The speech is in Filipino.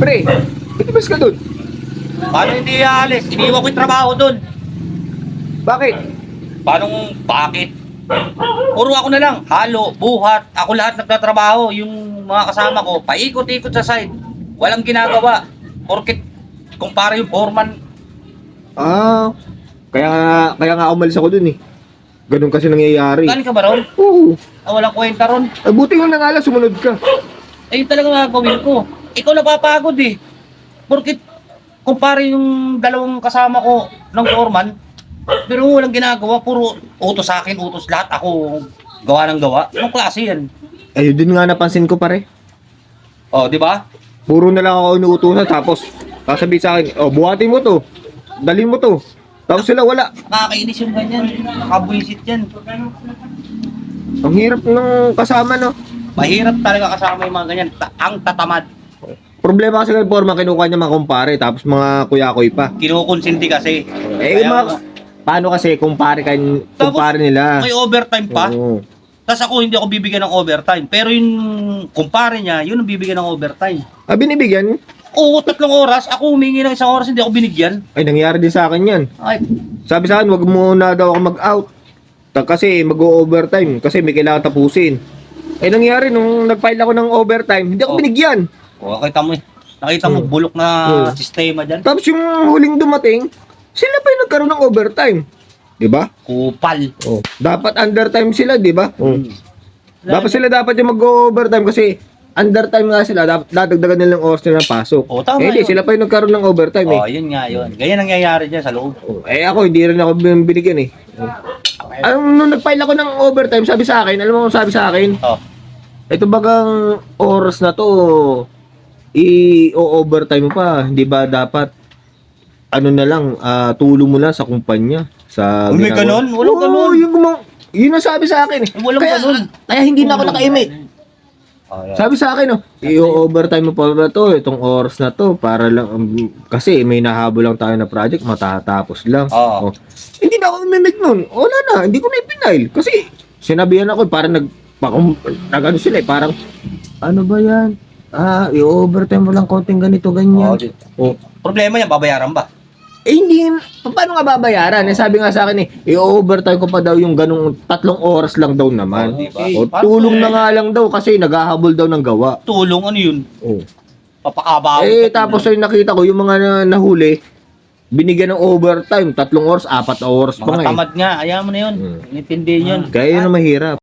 Pre, itibas ka dun. Paano hindi aalis? Iniwan ko yung trabaho doon. Bakit? Paano bakit? Puro ako na lang. Halo, buhat. Ako lahat nagtatrabaho. Yung mga kasama ko, paikot-ikot sa side. Walang ginagawa. Porkit kumpara yung foreman. Ah, kaya nga, kaya nga umalis ako dun eh. Ganun kasi nangyayari. Galing ka ba ron? Oo. Ah, walang kwenta ron. Eh, buti nga na nga lang, sumunod ka. Eh, yun talaga gagawin ko. Ikaw napapagod eh. Porkit kumpara yung dalawang kasama ko ng foreman, pero walang ginagawa. Puro utos sa akin, utos lahat. Ako gawa ng gawa. Anong klase yan? Ayun din nga napansin ko pare. Oh, di ba? Puro na lang ako inuutusan tapos sasabihin sa akin, oh, buhatin mo to. Dalhin mo to. Tapos sila wala. Nakakainis yung ganyan. Nakabwisit yan. Ang hirap ng kasama, no? Mahirap talaga kasama yung mga ganyan. Ta- ang tatamad. Problema kasi ng forma, kinukuha niya mga kumpare, tapos mga kuyakoy pa. Kinukonsinti kasi. Eh, Kaya mga, paano kasi kumpare, kan, Tapos, kumpare nila? may overtime pa. Oo. Tapos ako hindi ako bibigyan ng overtime. Pero yung kumpare niya, yun ang bibigyan ng overtime. Ah, binibigyan? Oo, tatlong oras. Ako humingi ng isang oras, hindi ako binigyan. Ay, nangyari din sa akin yan. Ay, Sabi sa akin, wag muna daw ako mag-out. Ta- Kasi mag-overtime, kasi may kailangan tapusin. Eh, nangyari, nung nag-file ako ng overtime, hindi ako Oh. binigyan. Oh, nakita mo eh. Nakita mo, Hmm. bulok na Hmm. sistema dyan. Tapos yung huling dumating, sila pa yung nagkaroon ng overtime. Di ba? Kupal. Oh. Dapat undertime sila, di ba? Hmm. Dapat sila dapat yung mag-overtime kasi undertime nga sila, dapat dadagdagan nila ng oras nila pasok. Oh, tama eh, yun. sila pa yung nagkaroon ng overtime eh. Oh, yun nga yun. Ganyan nangyayari dyan sa loob. Oh, eh ako, hindi rin ako bin- binigyan eh. Ang nung nag-file ako ng overtime, sabi sa akin, alam mo kung sabi sa akin, Oh. ito bagang oras na to, i-overtime mo pa, hindi ba dapat ano na lang, ah, tulong mo lang sa kumpanya. Sa May ginagawa- ganon? Walang Oo, ganon. Yung, gumang, yun ang sabi sa akin eh. Walang kaya, ganon. Kaya hindi na ako naka-emit. Oh, yan. Sabi sa akin, oh, i-overtime mo pa ba to, itong oras na to, para lang, um, kasi may nahabol lang tayo na project, matatapos lang. Oo. Oh. Hindi na ako mimik nun. Wala na, hindi ko na ipinail. Kasi, sinabihan ako, parang nag, pakum, nag ano sila eh, parang, ano ba yan? Ah, i-overtime mo lang konting ganito, Oh, ganyan. di- Oh. Problema yan, babayaran ba? Eh, hindi, pa- paano nga babayaran? Eh, sabi nga sa akin eh, i-overtime ko pa daw yung ganung tatlong oras lang daw naman. Oh, di ba? O, tulong na nga lang daw kasi naghahabol daw ng gawa. Tulong, ano yun? Oh. Papakabaw. Eh, tapos ay nakita ko yung mga na- nahuli, binigyan ng overtime, tatlong oras, apat oras pa Mga nga eh. tamad nga, ayaw mo na yun. Hmm. Intindihin yun. Kaya yun ang mahirap.